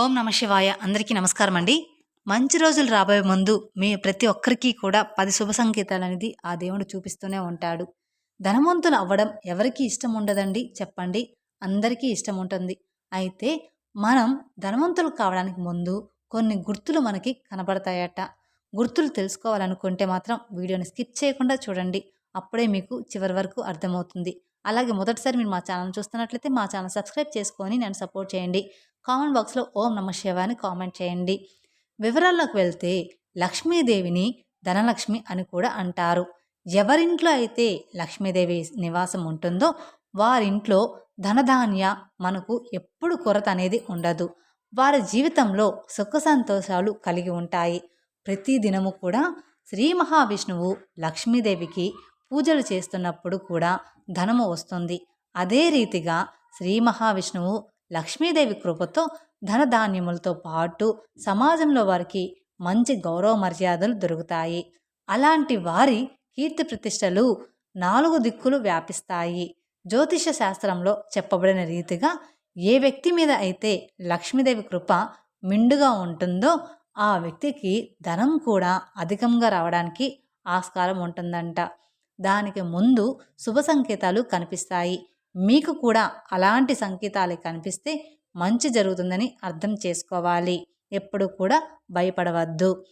ఓం నమ శివాయ. అందరికీ నమస్కారం అండి మంచి రోజులు రాబోయే ముందు మీ ప్రతి ఒక్కరికి కూడా పది శుభ సంకేతాలు అనేది ఆ దేవుడు చూపిస్తూనే ఉంటాడు. ధనవంతులు అవ్వడం ఎవరికి ఇష్టం ఉండదండి? చెప్పండి. అందరికీ ఇష్టం ఉంటుంది. అయితే మనం ధనవంతులు కావడానికి ముందు కొన్ని గుర్తులు మనకి కనబడతాయట. గుర్తులు తెలుసుకోవాలనుకుంటే మాత్రం వీడియోని స్కిప్ చేయకుండా చూడండి. అప్పుడే మీకు చివరి వరకు అర్థమవుతుంది. అలాగే మొదటిసారి మీరు మా ఛానల్ చూస్తున్నట్లయితే మా ఛానల్ సబ్స్క్రైబ్ చేసుకొని నన్ను సపోర్ట్ చేయండి. కామెంట్ బాక్స్లో ఓం నమ శివాని కామెంట్ చేయండి. వివరాల్లోకి వెళ్తే లక్ష్మీదేవిని ధనలక్ష్మి అని కూడా అంటారు. ఎవరింట్లో అయితే లక్ష్మీదేవి నివాసం ఉంటుందో వారింట్లో ధనధాన్య మనకు ఎప్పుడు కొరత అనేది ఉండదు. వారి జీవితంలో సుఖ సంతోషాలు కలిగి ఉంటాయి. ప్రతి దినము కూడా శ్రీ మహావిష్ణువు లక్ష్మీదేవికి పూజలు చేస్తున్నప్పుడు కూడా ధనము వస్తుంది. అదే రీతిగా శ్రీ మహావిష్ణువు లక్ష్మీదేవి కృపతో ధనధాన్యములతో పాటు సమాజంలో వారికి మంచి గౌరవ మర్యాదలు దొరుకుతాయి. అలాంటి వారి కీర్తి ప్రతిష్టలు నాలుగు దిక్కులు వ్యాపిస్తాయి. జ్యోతిష శాస్త్రంలో చెప్పబడిన రీతిగా ఏ వ్యక్తి మీద అయితే లక్ష్మీదేవి కృప మిండుగా ఉంటుందో ఆ వ్యక్తికి ధనం కూడా అధికంగా రావడానికి ఆస్కారం ఉంటుందంట. దానికి ముందు శుభ సంకేతాలు కనిపిస్తాయి. మీకు కూడా అలాంటి సంకేతాలు కనిపిస్తే మంచి జరుగుతుందని అర్థం చేసుకోవాలి. ఎప్పుడు కూడా భయపడవద్దు.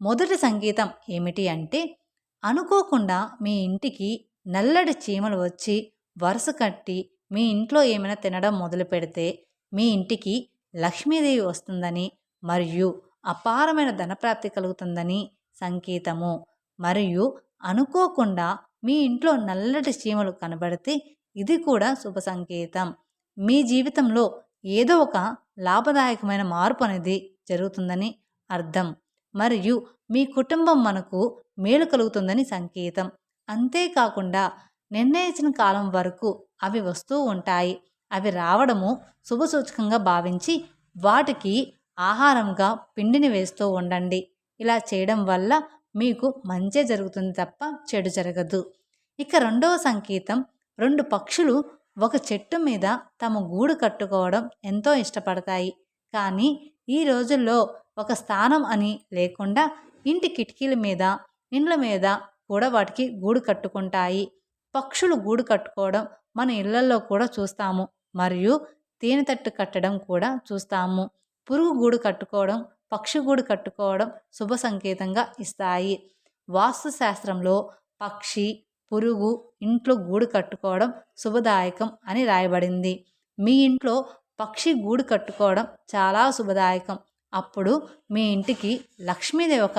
మొదటి సంగీతం ఏమిటి అంటే అనుకోకుండా మీ ఇంటికి నల్లటి చీమలు వచ్చి వరుస కట్టి మీ ఇంట్లో ఏమైనా తినడం మొదలు పెడితే మీ ఇంటికి లక్ష్మీదేవి వస్తుందని మరియు అపారమైన ధనప్రాప్తి కలుగుతుందని సంకేతము. మరియు అనుకోకుండా మీ ఇంట్లో నల్లటి చీమలు కనబడితే ఇది కూడా శుభ సంకేతం. మీ జీవితంలో ఏదో ఒక లాభదాయకమైన మార్పు అనేది జరుగుతుందని అర్థం. మరియు మీ కుటుంబం మనకు మేలు కలుగుతుందని సంకేతం. అంతేకాకుండా నిర్ణయించిన కాలం వరకు అవి వస్తూ ఉంటాయి. అవి రావడము శుభసూచకంగా భావించి వాటికి ఆహారంగా పిండిని వేస్తూ ఉండండి. ఇలా చేయడం వల్ల మీకు మంచి జరుగుతుంది తప్ప చెడు జరగదు. ఇక రెండవ సంకేతం రెండు పక్షులు ఒక చెట్టు మీద తమ గూడు కట్టుకోవడం ఎంతో ఇష్టపడతాయి. కానీ ఈ రోజుల్లో ఒక స్థానం అని లేకుండా ఇంటి కిటికీల మీద ఇండ్ల మీద కూడా వాటికి గూడు కట్టుకుంటాయి. పక్షులు గూడు కట్టుకోవడం మన ఇళ్ళలో కూడా చూస్తాము. మరియు తేనెతట్టు కట్టడం కూడా చూస్తాము. పురుగు గూడు కట్టుకోవడం పక్షి గూడు కట్టుకోవడం శుభ సంకేతంగా ఇస్తాయి. వాస్తు శాస్త్రంలో పక్షి పురుగు ఇంట్లో గూడు కట్టుకోవడం శుభదాయకం అని రాయబడింది. మీ ఇంట్లో పక్షి గూడు కట్టుకోవడం చాలా శుభదాయకం. అప్పుడు మీ ఇంటికి లక్ష్మీదేవి ఒక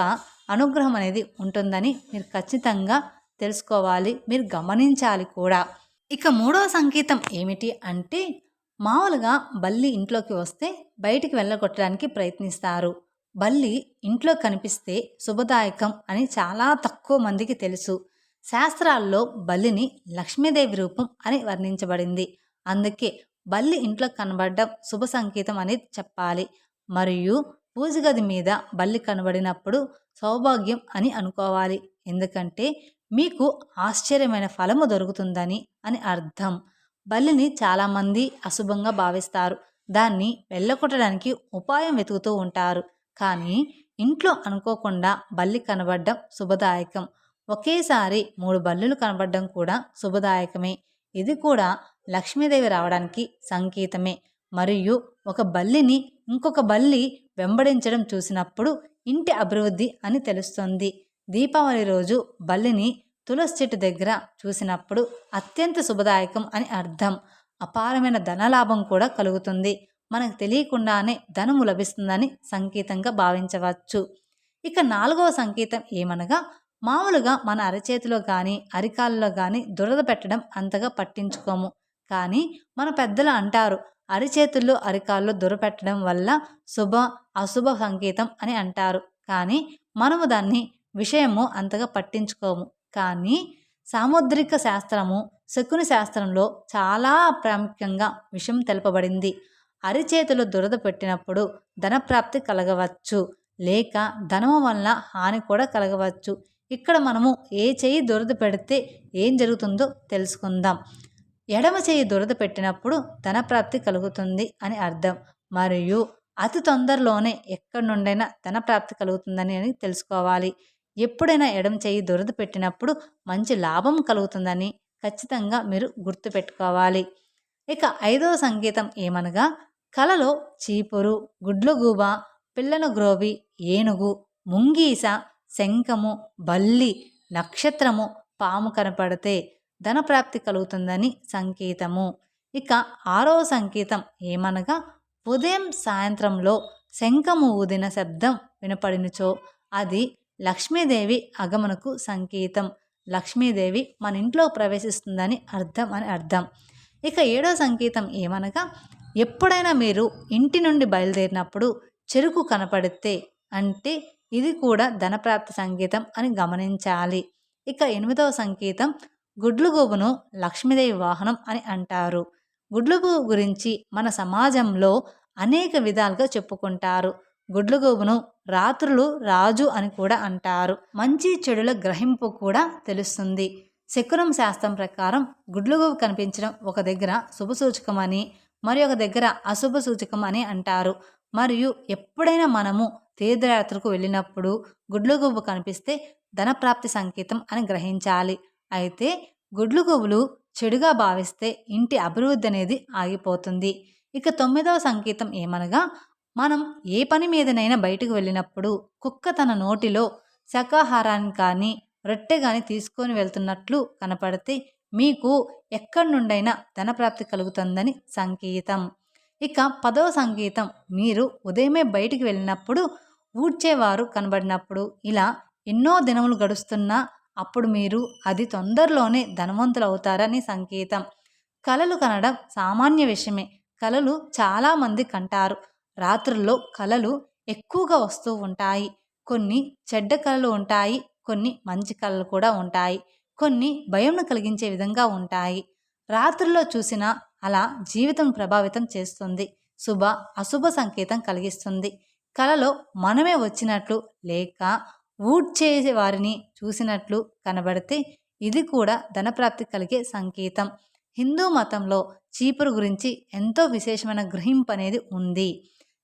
అనుగ్రహం అనేది ఉంటుందని మీరు ఖచ్చితంగా తెలుసుకోవాలి. మీరు గమనించాలి కూడా. ఇక మూడవ సంకేతం ఏమిటి అంటే మామూలుగా బల్లి ఇంట్లోకి వస్తే బయటికి వెళ్ళగొట్టడానికి ప్రయత్నిస్తారు. బల్లి ఇంట్లో కనిపిస్తే శుభదాయకం అని చాలా తక్కువ మందికి తెలుసు. శాస్త్రాల్లో బల్లిని లక్ష్మీదేవి రూపం అని వర్ణించబడింది. అందుకే బల్లి ఇంట్లో కనబడడం శుభ సంకేతం అని చెప్పాలి. మరియు పూజ గది మీద బల్లి కనబడినప్పుడు సౌభాగ్యం అని అనుకోవాలి. ఎందుకంటే మీకు ఆశ్చర్యమైన ఫలము దొరుకుతుందని అని అర్థం. బల్లిని చాలామంది అశుభంగా భావిస్తారు. దాన్ని వెళ్ళకొట్టడానికి ఉపాయం వెతుకుతూ ఉంటారు. కానీ ఇంట్లో అనుకోకుండా బల్లి కనబడడం శుభదాయకం. ఒకేసారి మూడు బల్లులు కనబడడం కూడా శుభదాయకమే. ఇది కూడా లక్ష్మీదేవి రావడానికి సంకేతమే. మరియు ఒక బల్లిని ఇంకొక బల్లి వెంబడించడం చూసినప్పుడు ఇంటి అభివృద్ధి అని తెలుస్తుంది. దీపావళి రోజు బల్లిని తులసి చెట్టు దగ్గర చూసినప్పుడు అత్యంత శుభదాయకం అని అర్థం. అపారమైన ధనలాభం కూడా కలుగుతుంది. మనకు తెలియకుండానే ధనము లభిస్తుందని సంకేతంగా భావించవచ్చు. ఇక నాలుగవ సంకేతం ఏమనగా మామూలుగా మన అరచేతిలో కానీ అరికాల్లో కానీ దురద పెట్టడం అంతగా పట్టించుకోము. కానీ మన పెద్దలు అంటారు అరిచేతుల్లో అరికాల్లో దురపెట్టడం వల్ల శుభ అశుభ సంకేతం అని అంటారు. కానీ మనము దాన్ని విషయము అంతగా పట్టించుకోము. కానీ సాముద్రిక శాస్త్రము శకుని శాస్త్రంలో చాలా ప్రాముఖ్యంగా విషయం తెలుపబడింది. అరిచేతులు దురద పెట్టినప్పుడు ధనప్రాప్తి కలగవచ్చు లేక ధనము వల్ల హాని కూడా కలగవచ్చు. ఇక్కడ మనము ఏ చేయి దురద పెడితే ఏం జరుగుతుందో తెలుసుకుందాం. ఎడమ చేయి దురద పెట్టినప్పుడు ధనప్రాప్తి కలుగుతుంది అని అర్థం. మరియు అతి తొందరలోనే ఎక్కడి నుండైనా ధన ప్రాప్తి కలుగుతుందని అని తెలుసుకోవాలి. ఎప్పుడైనా ఎడమ చేయి దురద పెట్టినప్పుడు మంచి లాభం కలుగుతుందని ఖచ్చితంగా మీరు గుర్తుపెట్టుకోవాలి. ఇక ఐదవ సంగీతం ఏమనగా కలలో చీపురు గుడ్లగూబ పిల్లన గ్రోవి ఏనుగు ముంగీస శంఖము బల్లి నక్షత్రము పాము కనపడితే ధనప్రాప్తి కలుగుతుందని సంకేతము. ఇక ఆరవ సంకేతం ఏమనగా ఉదయం సాయంత్రంలో శంఖము ఊదిన శబ్దం వినపడినచో అది లక్ష్మీదేవి అగమనకు సంకేతం. లక్ష్మీదేవి మన ఇంట్లో ప్రవేశిస్తుందని అర్థం అని అర్థం. ఇక ఏడో సంకేతం ఏమనగా ఎప్పుడైనా మీరు ఇంటి నుండి బయలుదేరినప్పుడు చెరుకు కనపడితే అంటే ఇది కూడా ధనప్రాప్తి సంకేతం అని గమనించాలి. ఇక ఎనిమిదవ సంకేతం గుడ్లుగోబును లక్ష్మీదేవి వాహనం అని అంటారు. గుడ్లుగోబు గురించి మన సమాజంలో అనేక విధాలుగా చెప్పుకుంటారు. గుడ్లుగోబును రాత్రులు రాజు అని కూడా అంటారు. మంచి చెడుల గ్రహింపు కూడా తెలుస్తుంది. శకునం శాస్త్రం ప్రకారం గుడ్లుగోబు కనిపించడం ఒక దగ్గర శుభసూచకమని మరి ఒక దగ్గర అశుభ సూచకం అని అంటారు. మరియు ఎప్పుడైనా మనము తీర్థయాత్రకు వెళ్ళినప్పుడు గుడ్లుగోబు కనిపిస్తే ధనప్రాప్తి సంకేతం అని గ్రహించాలి. అయితే గుడ్లుగోబులు చెడుగా భావిస్తే ఇంటి అభివృద్ధి అనేది ఆగిపోతుంది. ఇక తొమ్మిదవ సంకేతం ఏమనగా మనం ఏ పని మీదనైనా బయటకు వెళ్ళినప్పుడు కుక్క తన నోటిలో శాకాహారాన్ని కానీ రొట్టె కానీ తీసుకొని వెళ్తున్నట్లు కనపడితే మీకు ఎక్కడి నుండైనా ధనప్రాప్తి కలుగుతుందని సంకేతం. ఇక పదవ సంకేతం మీరు ఉదయమే బయటికి వెళ్ళినప్పుడు ఊడ్చేవారు కనబడినప్పుడు ఇలా ఎన్నో దినములు గడుస్తున్నా అప్పుడు మీరు అది తొందరలోనే ధనవంతులు అవుతారని సంకేతం. కలలు కనడం సామాన్య విషయమే. కలలు చాలామంది కంటారు. రాత్రుల్లో కలలు ఎక్కువగా వస్తూ ఉంటాయి. కొన్ని చెడ్డ కళలు ఉంటాయి. కొన్ని మంచి కళలు కూడా ఉంటాయి. కొన్ని భయంను కలిగించే విధంగా ఉంటాయి. రాత్రుల్లో చూసినా అలా జీవితం ప్రభావితం చేస్తుంది. శుభ అశుభ సంకేతం కలిగిస్తుంది. కలలో మనమే వచ్చినట్లు లేక ఊడ్చే వారిని చూసినట్లు కనబడితే ఇది కూడా ధనప్రాప్తి కలిగే సంకేతం. హిందూ మతంలో చీపురు గురించి ఎంతో విశేషమైన గ్రహింపు అనేది ఉంది.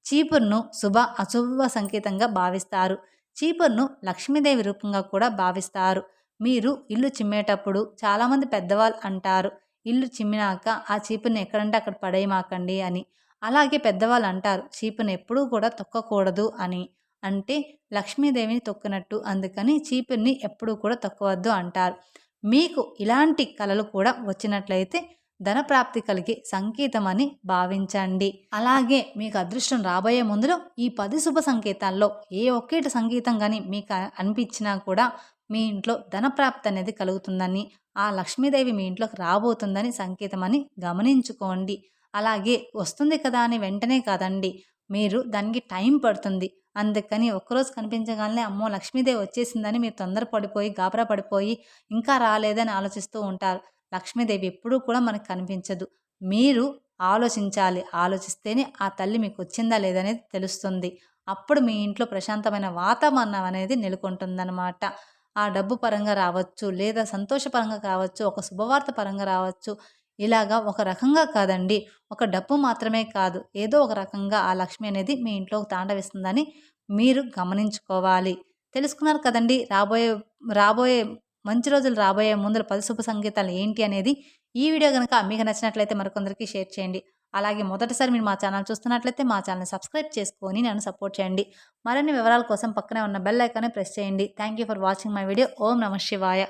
చీపురును శుభ అశుభ సంకేతంగా భావిస్తారు. చీపురును లక్ష్మీదేవి రూపంగా కూడా భావిస్తారు. మీరు ఇల్లు చిమ్మేటప్పుడు చాలామంది పెద్దవాళ్ళు అంటారు ఇల్లు చిమ్మినాక ఆ చీపుని ఎక్కడంటే అక్కడ పడేయమాకండి అని. అలాగే పెద్దవాళ్ళు అంటారు చీపుని ఎప్పుడూ కూడా తొక్కకూడదు అని. అంటే లక్ష్మీదేవిని తొక్కినట్టు అందుకని చీపుని ఎప్పుడూ కూడా తొక్కవద్దు అంటారు. మీకు ఇలాంటి కళలు కూడా వచ్చినట్లయితే ధనప్రాప్తి కలిగే సంకేతం అని భావించండి. అలాగే మీకు అదృష్టం రాబోయే ముందులో ఈ పది శుభ సంకేతాల్లో ఏ ఒక్కటి సంగీతం కానీ మీకు అనిపించినా కూడా మీ ఇంట్లో ధనప్రాప్తి అనేది కలుగుతుందని ఆ లక్ష్మీదేవి మీ ఇంట్లోకి రాబోతుందని సంకేతం అని గమనించుకోండి. అలాగే వస్తుంది కదా అని వెంటనే కాదండి. మీరు దానికి టైం పడుతుంది. అందుకని ఒక్కరోజు కనిపించగానే అమ్మో లక్ష్మీదేవి వచ్చేసిందని మీరు తొందరపడిపోయి గాబరా పడిపోయి ఇంకా రాలేదని ఆలోచిస్తూ ఉంటారు. లక్ష్మీదేవి ఎప్పుడూ కూడా మనకు కనిపించదు. మీరు ఆలోచించాలి. ఆలోచిస్తేనే ఆ తల్లి మీకు వచ్చిందా లేదనేది తెలుస్తుంది. అప్పుడు మీ ఇంట్లో ప్రశాంతమైన వాతావరణం అనేది నెలకొంటుందన్నమాట. ఆ డబ్బు పరంగా రావచ్చు లేదా సంతోషపరంగా కావచ్చు ఒక శుభవార్త పరంగా రావచ్చు ఇలాగా ఒక రకంగా కాదండి. ఒక డప్పు మాత్రమే కాదు. ఏదో ఒక రకంగా ఆ లక్ష్మి అనేది మీ ఇంట్లోకి తాండవిస్తుందని మీరు గమనించుకోవాలి. తెలుసుకున్నారు కదండి. రాబోయే రాబోయే మంచి రోజులు రాబోయే ముందర పది శుభ సంగీతాలు ఏంటి అనేది ఈ వీడియో కనుక మీకు నచ్చినట్లయితే మరికొందరికి షేర్ చేయండి. అలాగే మొదటిసారి మీరు మా ఛానల్ చూస్తున్నట్లయితే మా ఛానల్ సబ్స్క్రైబ్ చేసుకొని నన్ను సపోర్ట్ చేయండి. మరిన్ని వివరాల కోసం పక్కనే ఉన్న బెల్ ఐకాన్ని ప్రెస్ చేయండి. Thank you for watching my video. ఓం నమ శివాయ.